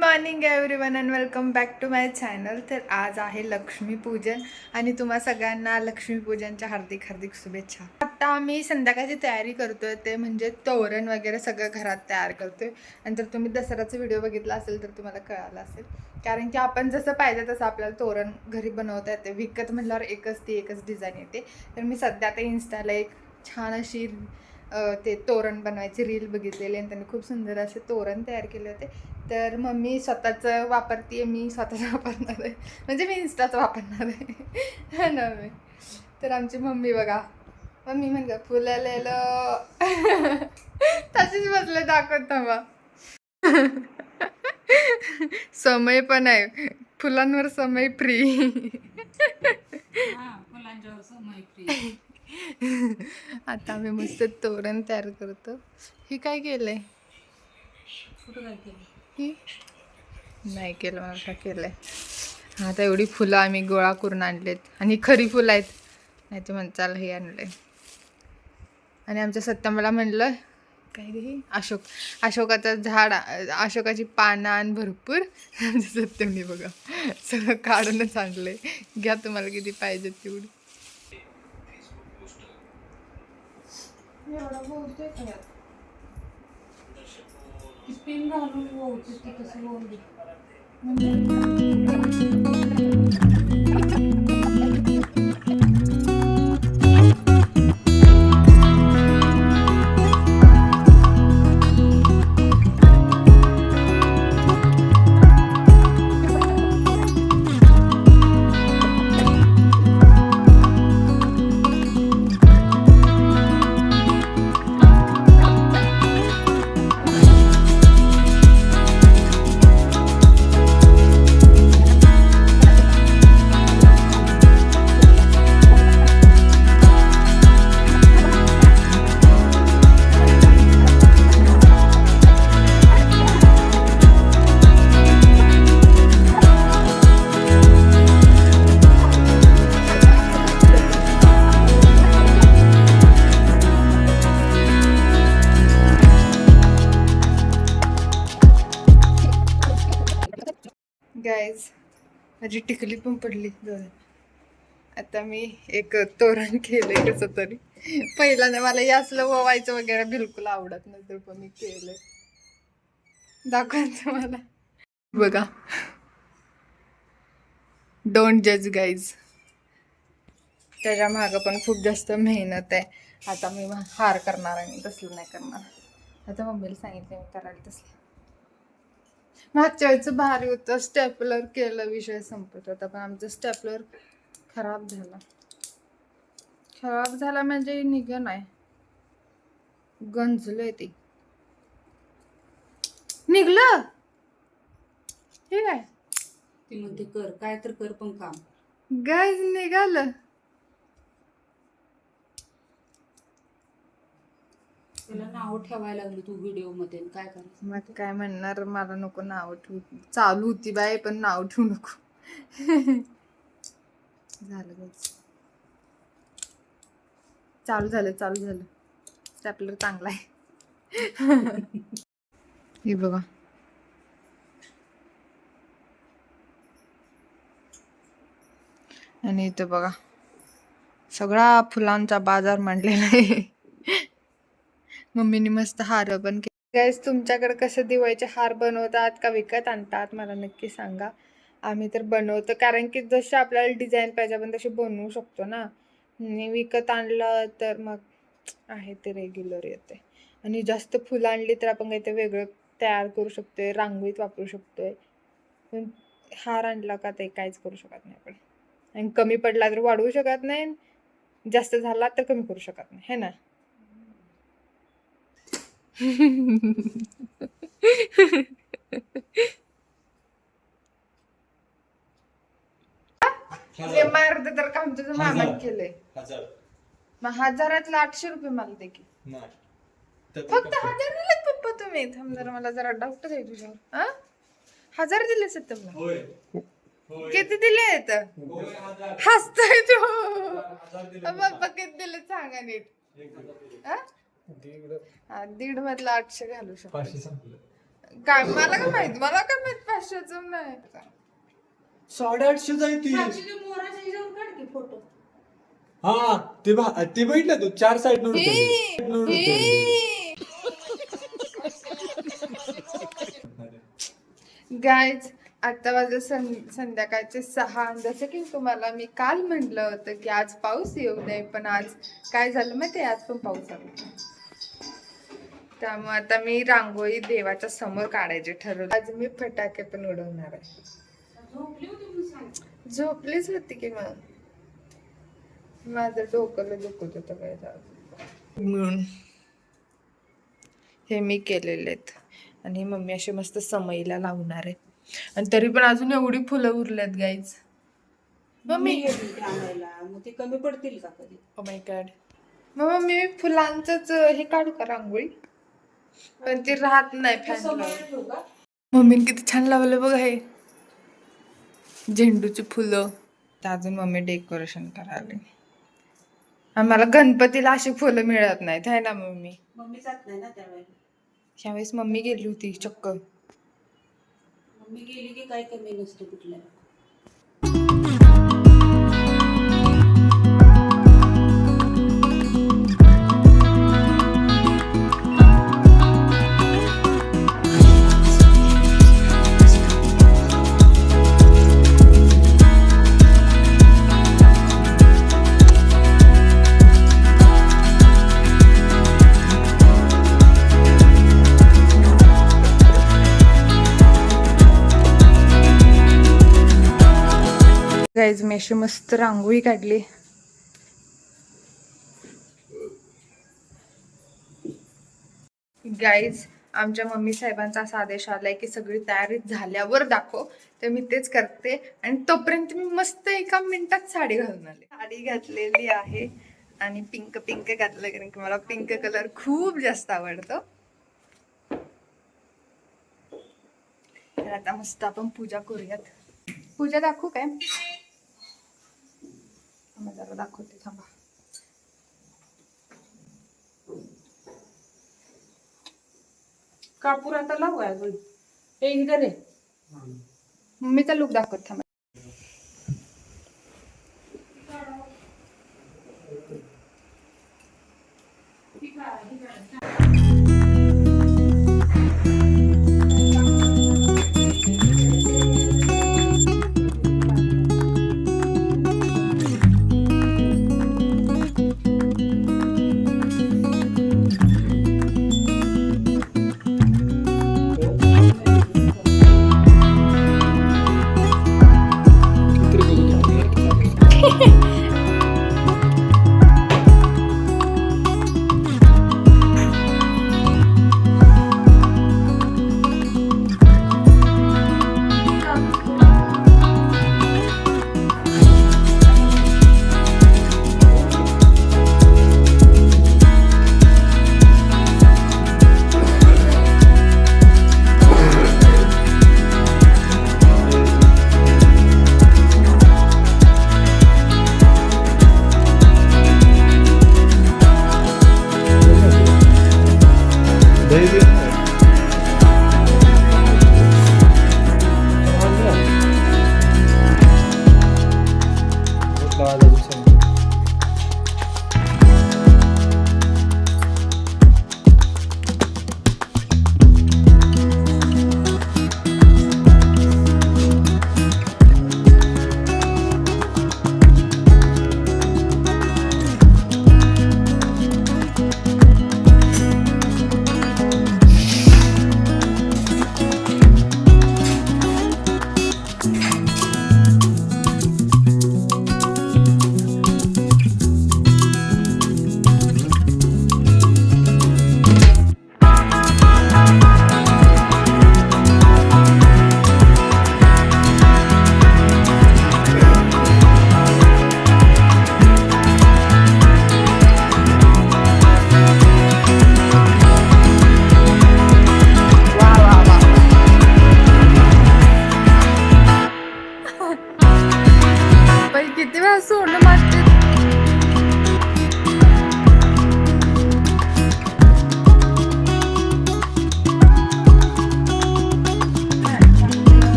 Morning everyone and welcome back to my channel. तर आज आहे लक्ष्मीपूजन आणि तुम्हा सगळ्यांना लक्ष्मीपूजनच्या हार्दिक हार्दिक शुभेच्छा. आता आम्ही संध्याकाळची तयारी करतोय ते म्हणजे तोरण वगैरे सगळं घरात तयार करतोय. आणि जर तुम्ही दसऱ्याचा व्हिडिओ बघितला असेल तर तुम्हाला कळालं असेल. कारण की आपण जसं पाहिजे तसं आपल्याला तोरण घरी बनवता येते. विकत म्हटल्यावर एकच ती एकच डिझाईन येते. तर मी सध्या आता इन्स्टाला एक छान अशी ते तोरण बनवायची रील बघितलेली आणि त्यांनी खूप सुंदर असे तोरण तयार केले होते. तर मम्मी स्वतःचं वापरते मी स्वतःचं वापरणार आहे. म्हणजे मी इन्स्टाचं वापरणार आहे. ना मी तर आमची मम्मी बघा. मम्मी म्हणजे फुललेलं. तशीच बसले दाखवत थांबा. समय पण आहे. फुलांवर समय फ्री हा, फुलांच्यावर समय फ्री आता आम्ही मस्त तोरण तयार करतो. ही काय केलंय? कुठं काय केलं की? नाही केलं मला काय आहे आता एवढी फुलं आम्ही गोळा करून आणलेत. आणि खरी फुलं आहेत. नाही ते म्हणचाल हे आणलंय. आणि आमच्या सत्या मला म्हणलं काय रे अशोक अशोकाचं झाड अशोकाची पानं आणि भरपूर. आमच्या सत्यमनी बघा सगळं काढूनच आणलंय. घ्या तुम्हाला किती पाहिजे तेवढी. एवढं स्पिन घालून ओवते ते तसं होऊन माझी टिकली पण पडली. दोन आता मी एक तोरण केलंय कसं तरी. पहिल्यांदा मला हे असलं वगैरे बिलकुल आवडत नाही तर पण मी केलंय. दाखवायचं मला. बघा. डोंट जज गाईज त्याच्या मागं पण खूप जास्त मेहनत आहे. आता मी हार करणार आहे तसलं नाही करणार. आता मम्मीला सांगितलं मी करायला तसलं. मागच्या वेळचं भारी होतं. स्टेपलर केलं विषय संपत होता. पण आमचं स्टेपलर खराब झाला. खराब झाला म्हणजे निघ नाही. गंजलंय ते. निघलं? हे काय? ती म्हणते कर. काय तर कर पण काम. गाय निघालं. तिला नाव ठेवायला लागली तू व्हिडिओमध्ये काय करायचं? मग काय म्हणणार मला नको नाव ठेवू. चालू होती बाय पण नाव ठेवू नको. झालं बस. चालू झालं चालू झालं. स्टॅपलर चांगला आहे. हे बघा. आणि इथं बघा. सगळा फुलांचा बाजार मांडलेला आहे. मम्मीने मस्त हार पण गाईज तुमच्याकडे कसं दिवाळीचे हार बनवतात का विकत आणतात मला नक्की सांगा. आम्ही तर बनवतो कारण की जसे आपल्याला डिझाईन पाहिजे आपण तशी बनवू शकतो ना. विकत आणलं तर मग आहे ते रेग्युलर येते. आणि जास्त फुलं आणली तर आपण काही ते वेगळं तयार करू शकतोय रांगोळीत वापरू शकतोय. पण हार आणला का ते काहीच करू शकत नाही आपण. आणि कमी पडला तर वाढवू शकत नाही जास्त झाला तर कमी करू शकत नाही है ना? मारत तर काम तुझं हजार. केलंय. हजार. मग हजारातला आठशे रुपये मला दे की. नाही. तर ते फक्त? हजार दिलेत पप्पा तुम्ही. थांब जरा मला जरा डाऊट आहे तुझ्यावर. हा? हजार दिले होय. होय. किती दिलेत होय, हजार. हसतोय तो. हजार दिले पप्पा किती दिले सांगा नीट. एक दिले. हा? दीड हा, दीड मधला आठशे घालू शकतो. पाचशे संपलं. काय मला काय माहीत? मला काय माहीत आठशेचं नाही? साडेआठशे आहे ती. साक्षीच्या मोराच्या ह्याच्यावर काढ की फोटो. हा ते भा- ते बघितलं तू? चार साईड नोट गायज आता वाजले सं संध्याकाळचे सहा. जसं की तुम्हाला मी काल म्हटलं होतं की आज पाऊस येऊ नये पण आज काय झालं माहिती आज पण पाऊस आला. त्यामुळे आता मी रांगोळी देवाच्या समोर काढायचे ठरवलं. आज मी फटाके पण उडवणार आहे. झोपली होती म्हणून सांग झोपलीच होती की मग? माझं डोकं दुखत होतं काय म्हणून. हे मी केलेले आहेत. आणि मम्मी असे मस्त समईला लावणार आहे. आणि तरी पण अजून एवढी फुलं उरल्यात गाईज मम्मी. ते आणायला. मग ते कमी पडतील का कधी? ओ माय गॉड मग मम्मी मी फुलांचंच हे काढू का रांगोळी? पण ती राहत नाही फॅन मम्मीने किती छान लावलं बघ हे. झेंडूची फुलं. अजून मम्मी डेकोरेशन करायला. आणि मला गणपतीला अशी फुलं मिळत नाहीत आहे ना मम्मी? मम्मी जात नाही ना त्यावेळेला ह्यावेळेस मम्मी गेली होती चक्क. मम्मी गेली की काय कमी नसतं कुठल्याला गाईज मी अशी मस्त रांगोळी काढली. गाईज आमच्या मम्मी साहेबांचा असा आदेश आलाय की सगळी तयारी झाल्यावर दाखव. तर मी तेच करते. आणि तोपर्यंत मी मस्त एका मिनिटात साडी घालून आले. साडी घातलेली आहे. आणि पिंक पिंक घातलं कारण की मला पिंक कलर खूप जास्त आवडतो. तर आता मस्त आपण पूजा करूयात. पूजा दाखवू काय? थांबा जरा दाखवते थांबा. कापूर आता लावू अजून? इधर आहे मम्मीचा लुक दाखवत थांबा.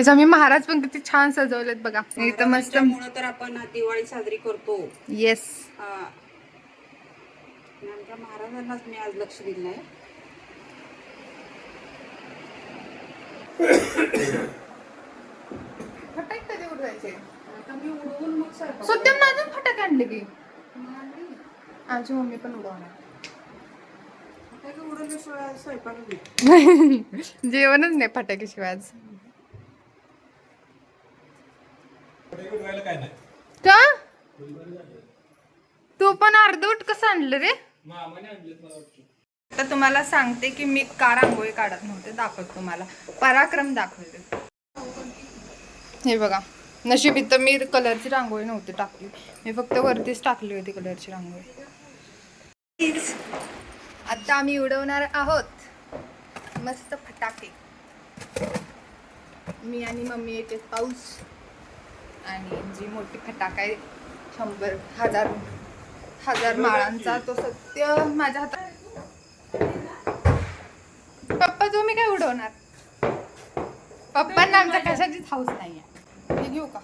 गाईज आम्ही महाराज पण किती छान सजवलेत बघा. इथं मस्त महाराजांच्यामुळं तर आपण दिवाळी साजरी करतो. येस हा. आणि आमच्या महाराजांनाच मी आज लक्ष दिलं नाही फटाके कधी उडवायचे? आता मी उडवून मग स्वयंपाक सत्यम ना अजून फटाके आणले की? आमची मम्मी पण उडवणार. उडवल्याशिवाय स्वयंपाक नाही. जेवणच नाही फटाक्याशिवाय आज काय नाही का? तू पण अर्धवट कसं आणलं रे. आता तुम्हाला सांगते की मी का रांगोळी काढत नव्हते दाखवत तुम्हाला. पराक्रम दाखवते. हे बघा नशीब इथं मी कलरची रांगोळी नव्हती टाकली. मी फक्त वरतीच टाकली होती कलरची रांगोळी. आता आम्ही उडवणार आहोत मस्त फटाके. मी आणि मम्मी येते पाऊस. आणि जी मोठी फटाका आहे शंभर हजार हजार माळांचा तो सत्य माझ्या हातात. पप्पा तुम्ही काय उडवणार? पप्पांना आमच्या कशाचीच हाऊस नाही आहे हे घेऊ का?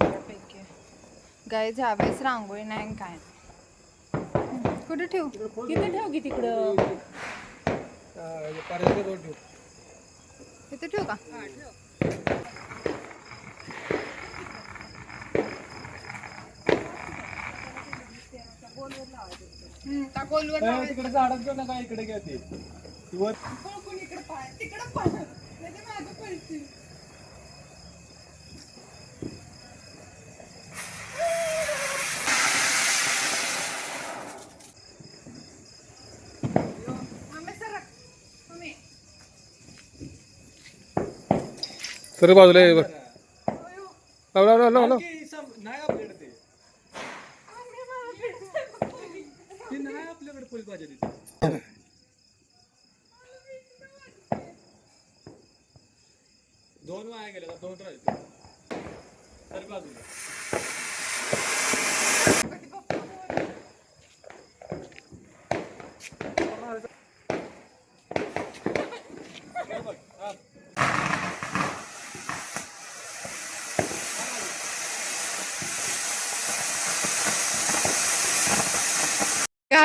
बऱ्यापैकी. गाय ह्यावेळेस रांगोळी नाही काय कुठे ठेवू? तिथे ठेव. की तिकडं इथे ठेवू का. तिकडे घेऊ नका इकडे घ्या ते. तिकडे पाय नाही मागं पळशील. मम्मी सरक. मम्मी. सर बाजूला ये बघ. लाव लाव लाव लाव लाव. सम- नाही आपल्याकडे ते. ते नाही आपल्याकडे भाज्या तिथे. दोन वाया गेले दोन राहिले तरी बाजूला.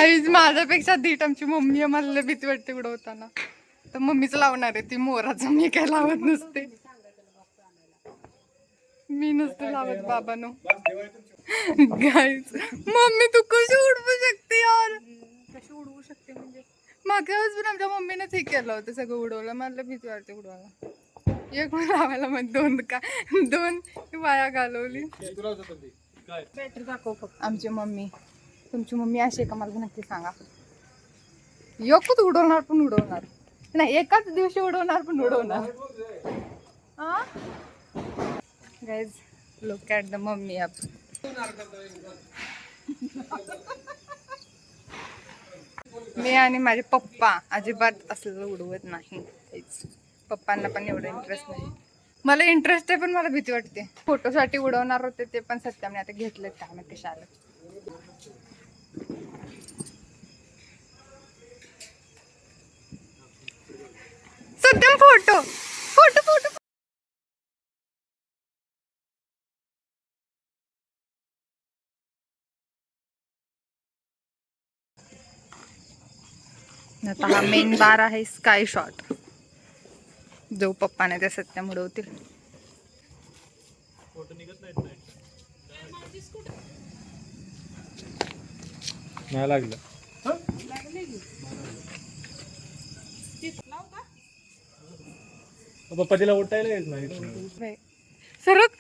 काहीच माझ्यापेक्षा धीट आमची मम्मी आहे मला भीती वाटते उडवताना तर मम्मीच लावणार आहे ती मोराचं मी काय लावत नसते. मी नसते लावत बाबानो. गाईज मम्मी तू कशी उडवू शकते यार? कशी उडवू शकते म्हणजे? मागच्या वेळेस पण आमच्या मम्मीनंच हे केलं होतं सगळं उडवलं. मला भीती वाटते उडवायला. एक पण लावायला मग दोन का दोन वाया घालवली. आमची मम्मी. तुमची मम्मी अशी आहे का? मला नक्की सांगा. एकच उडवणार पण उडवणार. नाही एकाच दिवशी उडवणार पण उडवणार. Guys look at the mummy up मी आणि माझे पप्पा अजिबात असलेलं उडवत नाही. पप्पांना पण एवढं इंटरेस्ट नाही. मला इंटरेस्ट आहे पण मला भीती वाटते. फोटोसाठी उडवणार होते ते पण सत्याने आता घेतलेत काय माहिती शाळेत. सत्यम फोटो फोटो फोटो आता हा मेन बार आहे स्काय शॉट जो पप्पाने त्या सत्याम उडवतील फोटो निघत नाहीत नाही नाही. लागलं पप्पा तिला उठायला येत नाही. सरक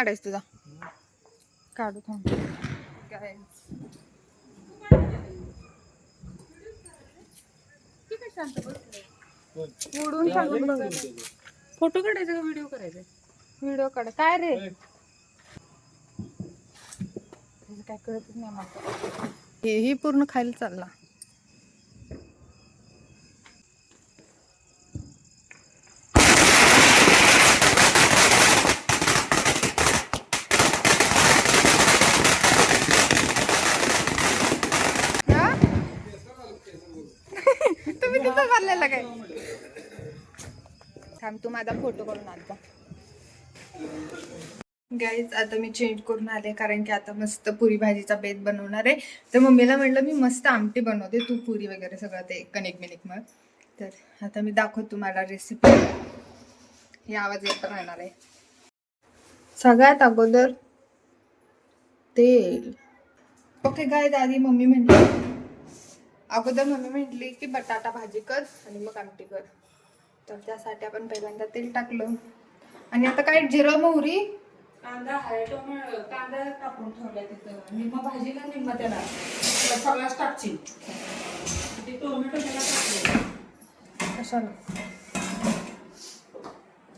काढायचं तुझा. काढू थांब. फोटो काढायचा का व्हिडिओ करायचा व्हिडिओ काढ. काय रे? काय कळतच नाही मला. हेही पूर्ण खायला चालला हा? तुम्ही तिथं चाललेला काय थांब तू माझा फोटो करून आणता. गाईज आता मी चेंज करून आले कारण की आता मस्त पुरी भाजीचा बेत बनवणार आहे. तर मम्मीला म्हटलं मी मस्त आमटी बनवते तू पुरी वगैरे सगळं ते कनेक मिनिक मग. तर आता मी दाखवतो तुम्हाला रेसिपी हे आवाज येत राहणार आहे. सगळ्यात अगोदर तेल. ओके गाय आधी मम्मी म्हटली. अगोदर मम्मी म्हटली की बटाटा भाजी कर आणि मग आमटी कर. तर त्यासाठी आपण पहिल्यांदा तेल टाकलं. आणि आता काय जिरं मोहरी? कांदा आहे टोमॅटो कांदा कापून ठेवलाय तिथं. निम्मा भाजीला निम्मा त्याला. त्याला सगळाच टाकची ते टोमॅटो त्याला टाकले कशाला?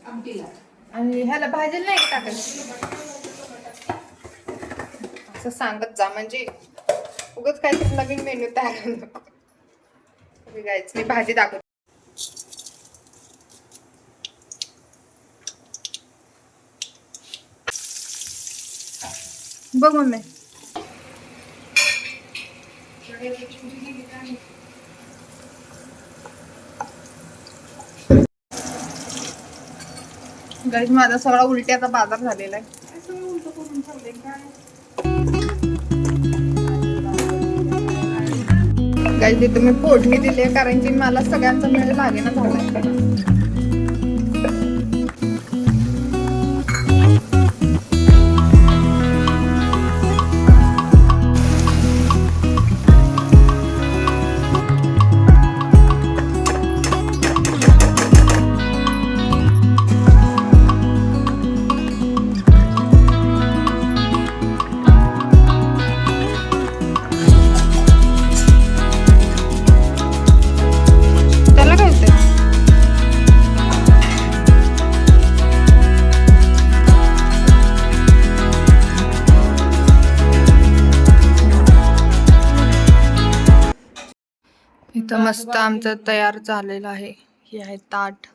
आमटीला. आणि ह्याला भाजीला नाही टाकायचं. असं सांगत जा म्हणजे उगाच काहीतरी नवीन मेन्यू तयार नको guys, मी भाजी दाखवते. बघ मम्मी. गाईज माझा सगळा उलट्याचा बाजार झालेला आहे. गाईज तिथे मी फोडणी दिली आहे कारण की मला सगळ्यांचा वेळ लागेना झालाय. मस्त आमचं तयार झालेलं आहे. हे आहे ताट.